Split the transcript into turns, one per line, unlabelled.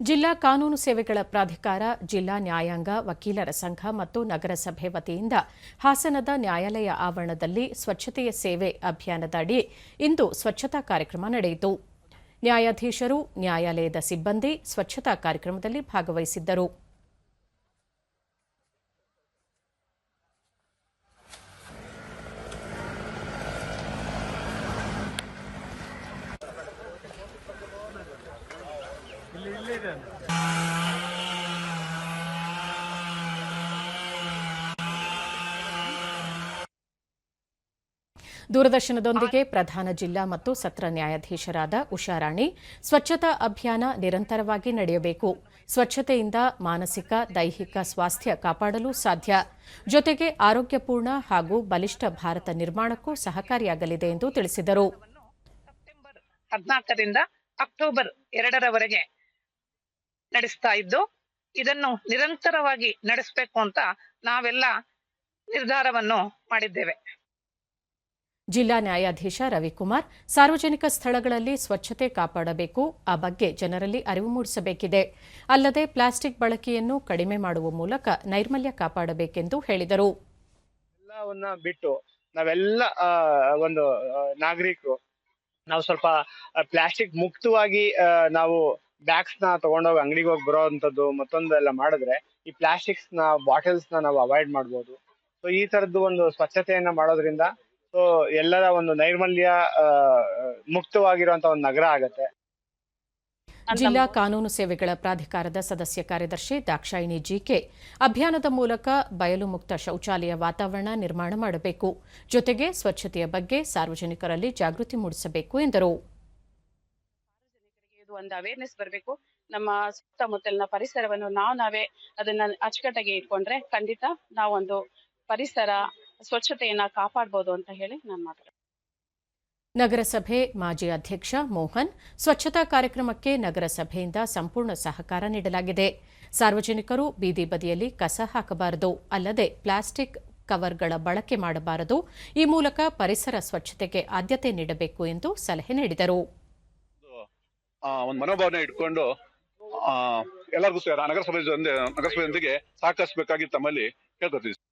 ಜಿಲ್ಲಾ ಕಾನೂನು ಸೇವೆಗಳ ಪ್ರಾಧಿಕಾರ, ಜಿಲ್ಲಾ ನ್ಯಾಯಾಂಗ, ವಕೀಲರ ಸಂಘ ಮತ್ತು ನಗರಸಭೆ ವತಿಯಿಂದ ಹಾಸನದ ನ್ಯಾಯಾಲಯ ಆವರಣದಲ್ಲಿ ಸ್ವಚ್ಛತೆಯ ಸೇವೆ ಅಭಿಯಾನದ ಅಡಿ ಇಂದು ಸ್ವಚ್ಛತಾ ಕಾರ್ಯಕ್ರಮ ನಡೆಯಿತು. ನ್ಯಾಯಾಧೀಶರು, ನ್ಯಾಯಾಲಯದ ಸಿಬ್ಬಂದಿ ಸ್ವಚ್ಛತಾ ಕಾರ್ಯಕ್ರಮದಲ್ಲಿ ಭಾಗವಹಿಸಿದ್ದರು. ದೂರದರ್ಶನದೊಂದಿಗೆ ಪ್ರಧಾನ ಜಿಲ್ಲಾ ಮತ್ತು ಸತ್ರ ನ್ಯಾಯಾಧೀಶರಾದ ಉಷಾರಾಣಿ ಸ್ವಚ್ಛತಾ ಅಭಿಯಾನ ನಿರಂತರವಾಗಿ ನಡೆಯಬೇಕು. ಸ್ವಚ್ಛತೆಯಿಂದ ಮಾನಸಿಕ ದೈಹಿಕ ಸ್ವಾಸ್ಥ್ಯ ಕಾಪಾಡಲು ಸಾಧ್ಯ. ಜೊತೆಗೆ ಆರೋಗ್ಯಪೂರ್ಣ ಹಾಗೂ ಬಲಿಷ್ಠ ಭಾರತ ನಿರ್ಮಾಣಕ್ಕೂ ಸಹಕಾರಿಯಾಗಲಿದೆ ಎಂದು ತಿಳಿಸಿದರು.
ಹದಿನಾಲ್ಕರಿಂದ ಅಕ್ಟೋಬರ್ ಎರಡರವರೆಗೆ ನಡೆಸ್ತಾ ಇದ್ದು ಇದನ್ನು ನಿರಂತರವಾಗಿ ನಡೆಸಬೇಕು ಅಂತ ನಾವೆಲ್ಲ ನಿರ್ಧಾರವನ್ನು ಮಾಡಿದ್ದೇವೆ.
ಜಿಲ್ಲಾ ನ್ಯಾಯಾಧೀಶ ರವಿಕುಮಾರ್ ಸಾರ್ವಜನಿಕ ಸ್ಥಳಗಳಲ್ಲಿ ಸ್ವಚ್ಛತೆ ಕಾಪಾಡಬೇಕು ಆ ಬಗ್ಗೆ ಜನರಲ್ಲಿ ಅರಿವು ಮೂಡಿಸಬೇಕಿದೆ. ಅಲ್ಲದೆ ಪ್ಲಾಸ್ಟಿಕ್ ಬಳಕೆಯನ್ನು ಕಡಿಮೆ ಮಾಡುವ ಮೂಲಕ ನೈರ್ಮಲ್ಯ ಕಾಪಾಡಬೇಕೆಂದು ಹೇಳಿದರು.
ಎಲ್ಲವನ್ನ ಬಿಟ್ಟು ನಾವೆಲ್ಲ ಆ, ಒಂದು ನಾಗರಿಕರು ನಾವು ಸ್ವಲ್ಪ ಪ್ಲಾಸ್ಟಿಕ್ ಮುಕ್ತವಾಗಿ ನಾವು ಬ್ಯಾಗ್ಸ್ನ ತಗೊಂಡೋಗಿ ಅಂಗಡಿಗೆ ಹೋಗಿ ಬರೋವಂಥದ್ದು ಮತ್ತೊಂದು ಮತ್ತೊಂದೆಲ್ಲ ಮಾಡಿದ್ರೆ ಈ ಪ್ಲಾಸ್ಟಿಕ್ಸ್ನ ಬಾಟಲ್ಸ್ನ ನಾವು ಅವಾಯ್ಡ್ ಮಾಡಬಹುದು ಸೊ ಈ ತರದ್ದು ಒಂದು ಸ್ವಚ್ಛತೆಯನ್ನ ಮಾಡೋದ್ರಿಂದ ಸೊ ಎಲ್ಲರ ಒಂದು ನೈರ್ಮಲ್ಯ ಆ, ಮುಕ್ತವಾಗಿರುವಂತ ಒಂದು ನಗರ ಆಗತ್ತೆ.
ಜಿಲ್ಲಾ ಕಾನೂನು ಸೇವೆಗಳ ಪ್ರಾಧಿಕಾರದ ಸದಸ್ಯ ಕಾರ್ಯದರ್ಶಿ ದಾಕ್ಷಾಯಿಣಿ ಜಿಕೆ ಅಭಿಯಾನದ ಮೂಲಕ ಬಯಲು ಮುಕ್ತ ಶೌಚಾಲಯ ವಾತಾವರಣ ನಿರ್ಮಾಣ ಮಾಡಬೇಕು. ಜೊತೆಗೆ ಸ್ವಚ್ಛತೆಯ ಬಗ್ಗೆ ಸಾರ್ವಜನಿಕರಲ್ಲಿ ಜಾಗೃತಿ ಮೂಡಿಸಬೇಕು ಎಂದರು.
ಇದು ಒಂದು ಅವೇರ್ನೆಸ್ ಬರಬೇಕು. ನಮ್ಮ ಸುತ್ತಮುತ್ತಲಿನ ಪರಿಸರವನ್ನು ನಾವು ನಾವೇ ಅದನ್ನ ಅಚ್ಚುಕಟ್ಟಾಗಿ ಇಟ್ಕೊಂಡ್ರೆ ಖಂಡಿತ ನಾವೊಂದು ಪರಿಸರ ಸ್ವಚ್ಛತೆಯನ್ನ ಕಾಪಾಡಬಹುದು ಅಂತ ಹೇಳಿ ನಾನು ಮಾತಾಡ್ತೀನಿ.
ನಗರಸಭೆ ಮಾಜಿ ಅಧ್ಯಕ್ಷ ಮೋಹನ್, ಸ್ವಚ್ಛತಾ ಕಾರ್ಯಕ್ರಮಕ್ಕೆ ನಗರಸಭೆಯಿಂದ ಸಂಪೂರ್ಣ ಸಹಕಾರ ನೀಡಲಾಗಿದೆ. ಸಾರ್ವಜನಿಕರು ಬೀದಿ ಬದಿಯಲ್ಲಿ ಕಸ ಹಾಕಬಾರದು, ಅಲ್ಲದೆ ಪ್ಲಾಸ್ಟಿಕ್ ಕವರ್ಗಳ ಬಳಕೆ ಮಾಡಬಾರದು. ಈ ಮೂಲಕ ಪರಿಸರ ಸ್ವಚ್ಛತೆಗೆ ಆದ್ಯತೆ ನೀಡಬೇಕು ಎಂದು ಸಲಹೆ ನೀಡಿದರು.
ಒಂದು ಮನೋಭಾವನೆ ಇಟ್ಕೊಂಡು ಆ, ಎಲ್ಲರಿಗೂ ನಗರಸಭೆ ನಗರಸಭೆಯೊಂದಿಗೆ ಸಹಕರಿಸಬೇಕಾಗಿ ತಮ್ಮಲ್ಲಿ ಕೇಳ್ಕೊತೀವಿ.